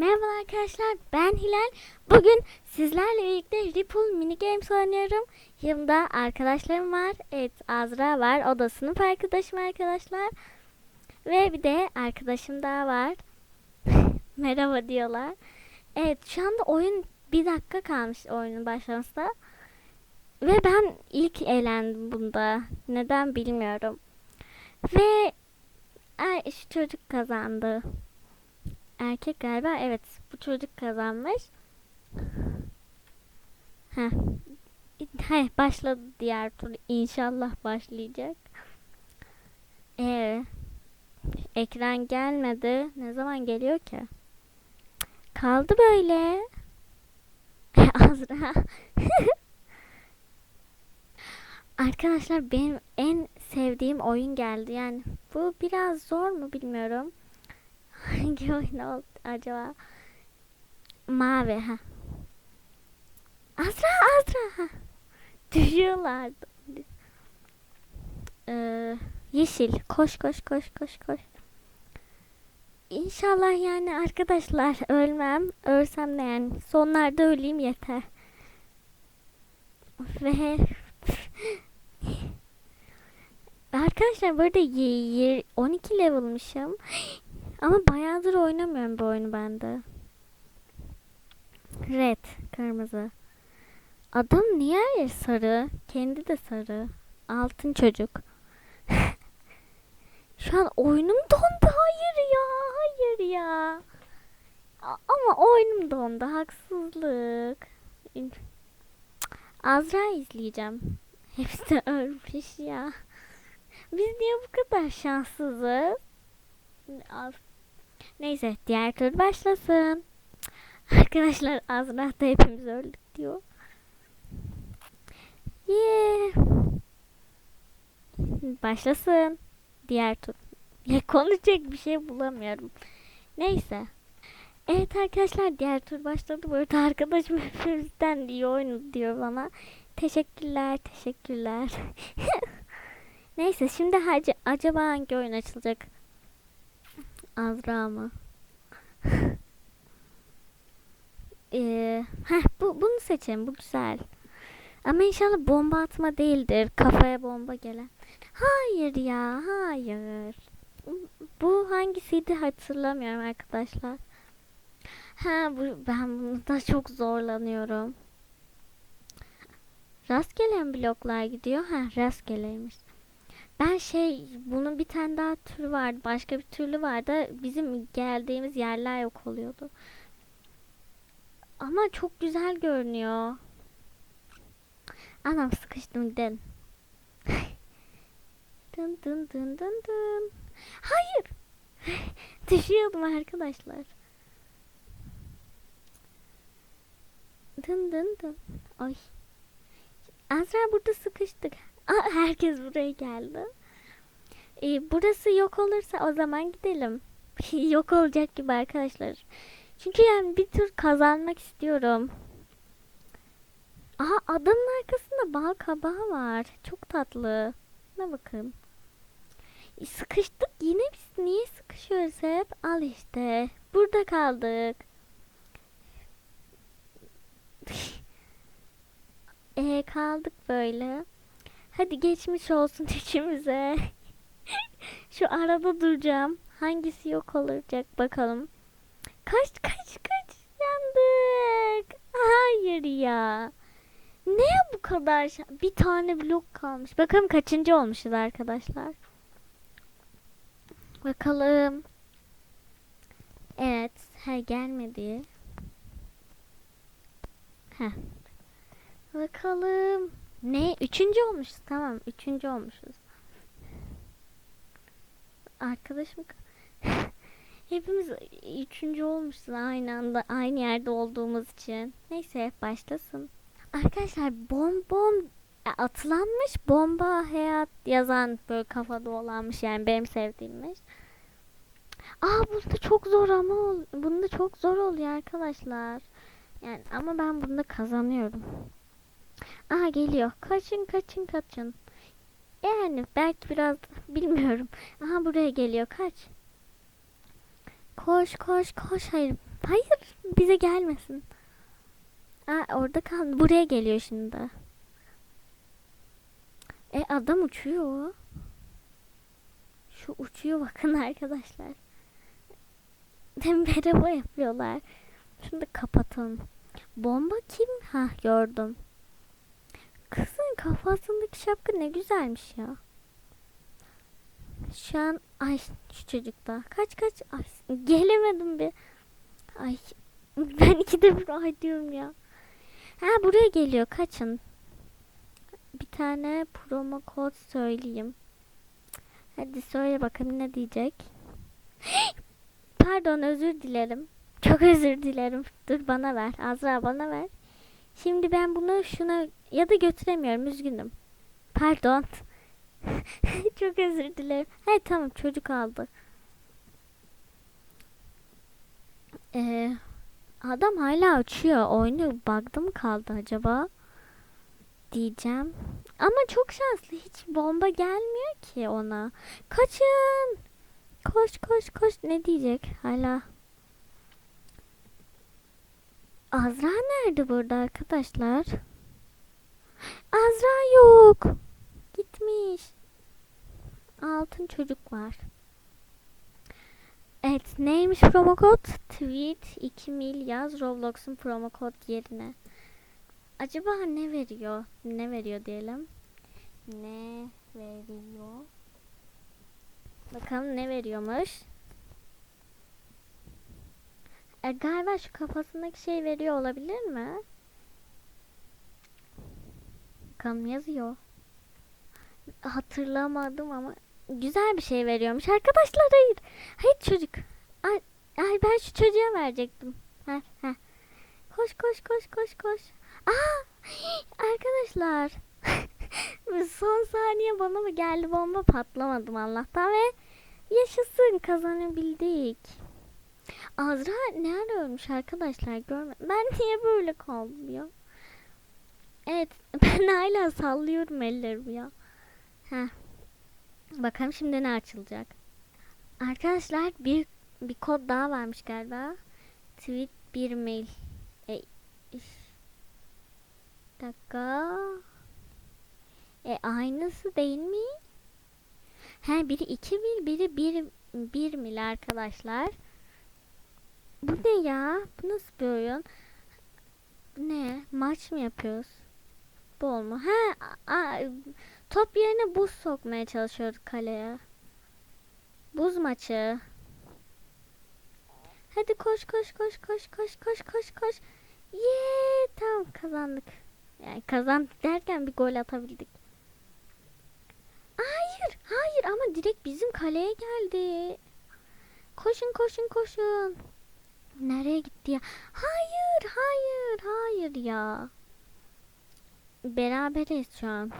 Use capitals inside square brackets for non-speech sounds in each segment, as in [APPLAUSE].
Merhaba arkadaşlar ben Hilal. Bugün sizlerle birlikte Ripple mini games oynuyorum. Yanımda arkadaşlarım var. Evet Azra var. O da sınıf arkadaşım arkadaşlar. Ve bir de arkadaşım daha var. [LAUGHS] Merhaba diyorlar. Evet şu anda oyun bir dakika kalmış oyunun başlamasına. Ve ben ilk eğlendim bunda. Neden bilmiyorum. Ve ay, şu çocuk kazandı. Erkek galiba evet bu çocuk kazanmış. Heh. Heh, başladı diğer tur. İnşallah başlayacak. Ee, ekran gelmedi. Ne zaman geliyor ki? Kaldı böyle. [LAUGHS] Azra. [LAUGHS] Arkadaşlar benim en sevdiğim oyun geldi. Yani bu biraz zor mu bilmiyorum. Hangi oyun oldu acaba? Mavi ha. Azra Azra ha. Düşüyorlardı. Ee, yeşil. Koş koş koş koş koş. İnşallah yani arkadaşlar [LAUGHS] ölmem. Ölsem de yani sonlarda öleyim yeter. Ve [LAUGHS] Arkadaşlar burada ye- ye- 12 level'mışım. Ama bayağıdır oynamıyorum bu oyunu bende. Red, kırmızı. Adam niye sarı? Kendi de sarı. Altın çocuk. [LAUGHS] Şu an oyunum dondu. Hayır ya, hayır ya. Ama oyunum dondu. Haksızlık. Azra izleyeceğim. [LAUGHS] Hepsi ölmüş ya. Biz niye bu kadar şanssızız? Az. Neyse diğer tur başlasın. [LAUGHS] Arkadaşlar Azra da hepimiz öldük diyor. Yeah. Başlasın. Diğer tur. Ya konuşacak bir şey bulamıyorum. Neyse. Evet arkadaşlar diğer tur başladı. Bu arada arkadaşım hepimizden iyi oynadı diyor bana. Teşekkürler, teşekkürler. [LAUGHS] Neyse şimdi acaba hangi oyun açılacak? Azra mı? [LAUGHS] ee, heh, bu, bunu seçelim. Bu güzel. Ama inşallah bomba atma değildir. Kafaya bomba gelen. Hayır ya. Hayır. Bu hangisiydi hatırlamıyorum arkadaşlar. Ha bu ben bunda çok zorlanıyorum. Rastgele mi bloklar gidiyor? Ha rastgeleymiş. Ben şey bunun bir tane daha türü vardı. Başka bir türlü vardı. Bizim geldiğimiz yerler yok oluyordu. Ama çok güzel görünüyor. Anam sıkıştım gidelim. [LAUGHS] dın dın dın dın dın. Hayır. [LAUGHS] Düşüyordum arkadaşlar. Dın dın dın. Ay. Azra burada sıkıştık. Herkes buraya geldi. Ee, burası yok olursa o zaman gidelim. [LAUGHS] yok olacak gibi arkadaşlar. Çünkü yani bir tür kazanmak istiyorum. Aha adamın arkasında bal kabağı var. Çok tatlı. Ne bakın. E, sıkıştık yine biz niye sıkışıyoruz hep? Al işte. Burada kaldık. [LAUGHS] e kaldık böyle. Hadi geçmiş olsun [LAUGHS] içimize. Şu arada duracağım. Hangisi yok olacak bakalım. Kaç kaç kaç yandık. Hayır ya. Ne bu kadar? Bir tane blok kalmış. Bakalım kaçıncı olmuşuz arkadaşlar. Bakalım. Evet. He gelmedi. Heh. Bakalım. Ne? Üçüncü olmuşuz. Tamam. Üçüncü olmuşuz. Arkadaşım [LAUGHS] hepimiz üçüncü olmuşuz aynı anda aynı yerde olduğumuz için. Neyse başlasın. Arkadaşlar bom bom e, atılanmış bomba hayat yazan böyle kafada olanmış yani benim sevdiğimmiş. Aa bunda çok zor ama bunda çok zor oluyor arkadaşlar. Yani ama ben bunda kazanıyorum. Aha geliyor. Kaçın kaçın kaçın. Yani belki biraz [LAUGHS] bilmiyorum. Aha buraya geliyor. Kaç. Koş koş koş. Hayır Hayır bize gelmesin. Aa, orada kal. Buraya geliyor şimdi. E adam uçuyor. Şu uçuyor bakın [LAUGHS] arkadaşlar. Merhaba yapıyorlar. Da kapatalım. Bomba kim? Ha gördüm. Kızın kafasındaki şapka ne güzelmiş ya. Şu an ay şu çocukta. Kaç kaç. Ay gelemedim bir. Ay [LAUGHS] ben ikide bir ay diyorum ya. Ha buraya geliyor kaçın. Bir tane promo kod söyleyeyim. Hadi söyle bakalım ne diyecek. [GASPS] Pardon özür dilerim. Çok özür dilerim. Dur bana ver. Azra bana ver. Şimdi ben bunu şuna ya da götüremiyorum. Üzgünüm. Pardon. [LAUGHS] Çok özür dilerim. Hey tamam çocuk aldı. Ee, adam hala uçuyor. Oyunu bug'da mı kaldı acaba? Diyeceğim. Ama çok şanslı. Hiç bomba gelmiyor ki ona. Kaçın. Koş koş koş. Ne diyecek? Hala. Azra nerede burada arkadaşlar? Azra yok. Gitmiş. Altın çocuk var. Evet neymiş promo kod? Tweet 2 mil yaz Roblox'un promo kod yerine. Acaba ne veriyor? Ne veriyor diyelim. Ne veriyor? Bakalım ne veriyormuş. E, galiba şu kafasındaki şey veriyor olabilir mi? Bakalım yazıyor. Hatırlamadım ama güzel bir şey veriyormuş. Arkadaşlar hayır. Hayır çocuk. Ay, ay ben şu çocuğa verecektim. Ha, ha. Koş koş koş koş koş. Aa! Arkadaşlar. [LAUGHS] Son saniye bana mı geldi bomba patlamadım Allah'tan ve yaşasın kazanabildik. Azra nerede ölmüş arkadaşlar görme. Ben niye böyle kaldım ya? Evet [LAUGHS] ben hala sallıyorum ellerimi ya. Heh. Bakalım şimdi ne açılacak. Arkadaşlar bir bir kod daha varmış galiba. Tweet bir mail. E, dakika. E aynısı değil mi? He biri iki mil biri bir, bir mil arkadaşlar. Bu ne ya? Bu nasıl bir oyun? Ne? Maç mı yapıyoruz? Bol mu? He a- top yerine buz sokmaya çalışıyoruz kaleye. Buz maçı. Hadi koş koş koş koş koş koş koş koş. Yee tamam kazandık. Yani kazandık derken bir gol atabildik. Hayır hayır ama direkt bizim kaleye geldi. Koşun koşun koşun. Nereye gitti ya? Hayır hayır hayır ya. Beraberiz şu an.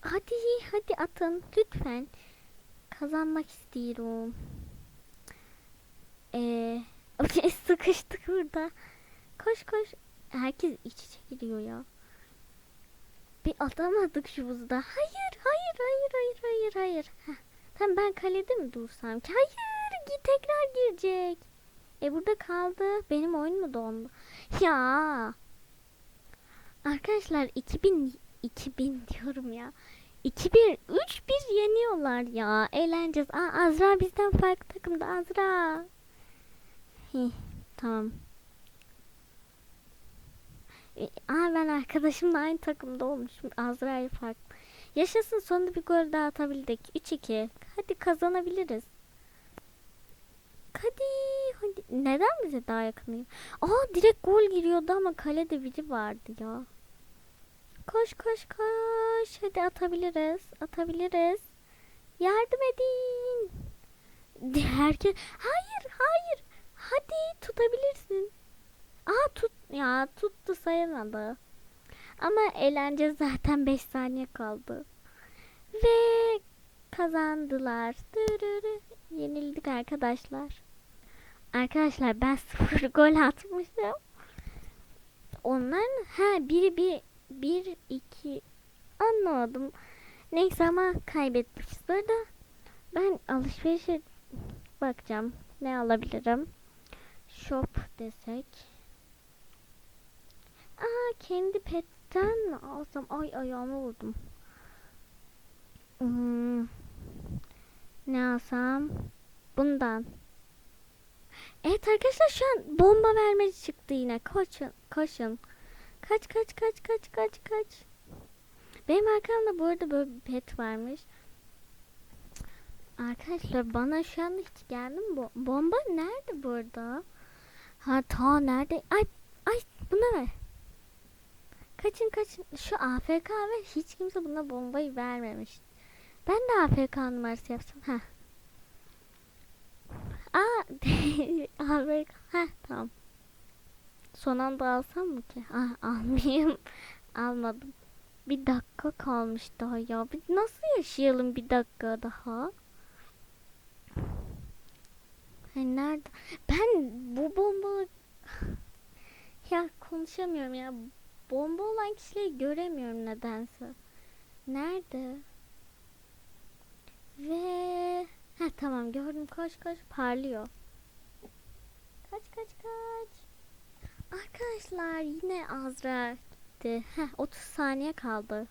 Hadi hadi atın lütfen. Kazanmak istiyorum. Ee, [LAUGHS] sıkıştık burada. Koş koş. Herkes iç içe giriyor ya. Bir atamadık şu buzda. Hayır hayır hayır hayır hayır hayır. Tamam ben kalede mi dursam ki? Hayır git tekrar girecek. E burada kaldı. Benim oyun mu dondu? Ya. Arkadaşlar 2000 2000 diyorum ya. 2000 3-1 yeniyorlar ya. Eğleneceğiz. Aa, Azra bizden farklı takımda. Azra. Hih, tamam. E, Aa ben arkadaşımla aynı takımda olmuşum. Azra'yı farklı. Yaşasın sonunda bir gol daha atabildik. 3-2. Hadi kazanabiliriz. Hadi, hadi. Neden bize daha yakın? Aa direkt gol giriyordu ama kalede biri vardı ya. Koş koş koş. Hadi atabiliriz. Atabiliriz. Yardım edin. Herkes hayır hayır. Hadi tutabilirsin. Aa tut ya tuttu sayamadı. Ama eğlence zaten 5 saniye kaldı. Ve kazandılar. Dırırı. Yenildik arkadaşlar. Arkadaşlar ben sıfır gol atmışım. Onların ha biri bir bir iki anlamadım. Neyse ama kaybetmişiz. Bu arada ben alışverişe bakacağım. Ne alabilirim? Shop desek. Aa kendi petten alsam? Ay ayağımı vurdum. Hmm. Ne alsam? Bundan. Evet arkadaşlar şu an bomba vermeci çıktı yine. Koşun, koşun. Kaç kaç kaç kaç kaç kaç. Benim arkamda bu arada böyle bir pet varmış. Arkadaşlar bana şu anda hiç geldi mi bu? Bomba nerede burada? Ha ta nerede? Ay ay buna ver. Kaçın kaçın. Şu AFK ve hiç kimse buna bombayı vermemiş. Ben de AFK numarası yapsam. Ha. Aa [LAUGHS] AFK. Ha tamam. Son anda alsam mı ki? Ah almayayım. [LAUGHS] Almadım. Bir dakika kalmış daha ya. Biz nasıl yaşayalım bir dakika daha? Hani nerede? Ben bu bomba [SIGHS] ya konuşamıyorum ya. Bomba olan kişileri göremiyorum nedense. Nerede? Ve ha tamam gördüm koş koş parlıyor. Kaç kaç kaç. Arkadaşlar yine Azra gitti. Heh, 30 saniye kaldı.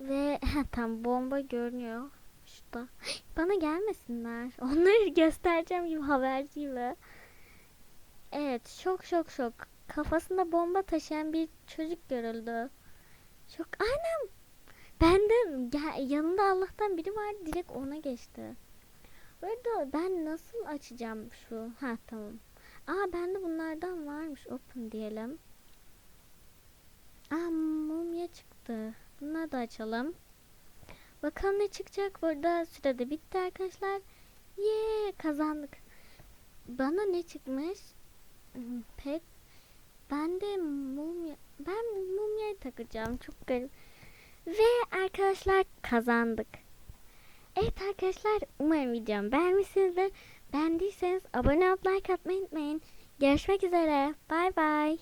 Ve heh, tam bomba görünüyor. Şurada. [GASPS] Bana gelmesinler. [LAUGHS] Onları göstereceğim gibi haberci gibi. Evet şok şok şok. Kafasında bomba taşıyan bir çocuk görüldü. Çok anam. Benden gel, yanında Allah'tan biri vardı direkt ona geçti. Burada ben nasıl açacağım şu? Ha tamam. Aa bende bunlardan varmış. Open diyelim. Aa mumya çıktı. Bunları da açalım. Bakalım ne çıkacak. Burada sürede bitti arkadaşlar. Yee kazandık. Bana ne çıkmış? Hmm, Pet. Ben de mumya. Ben mumyayı takacağım. Çok garip. Ve arkadaşlar kazandık. Evet arkadaşlar umarım videomu beğenmişsinizdir. Beğendiyseniz abone olup like atmayı unutmayın. Görüşmek üzere. Bay bay.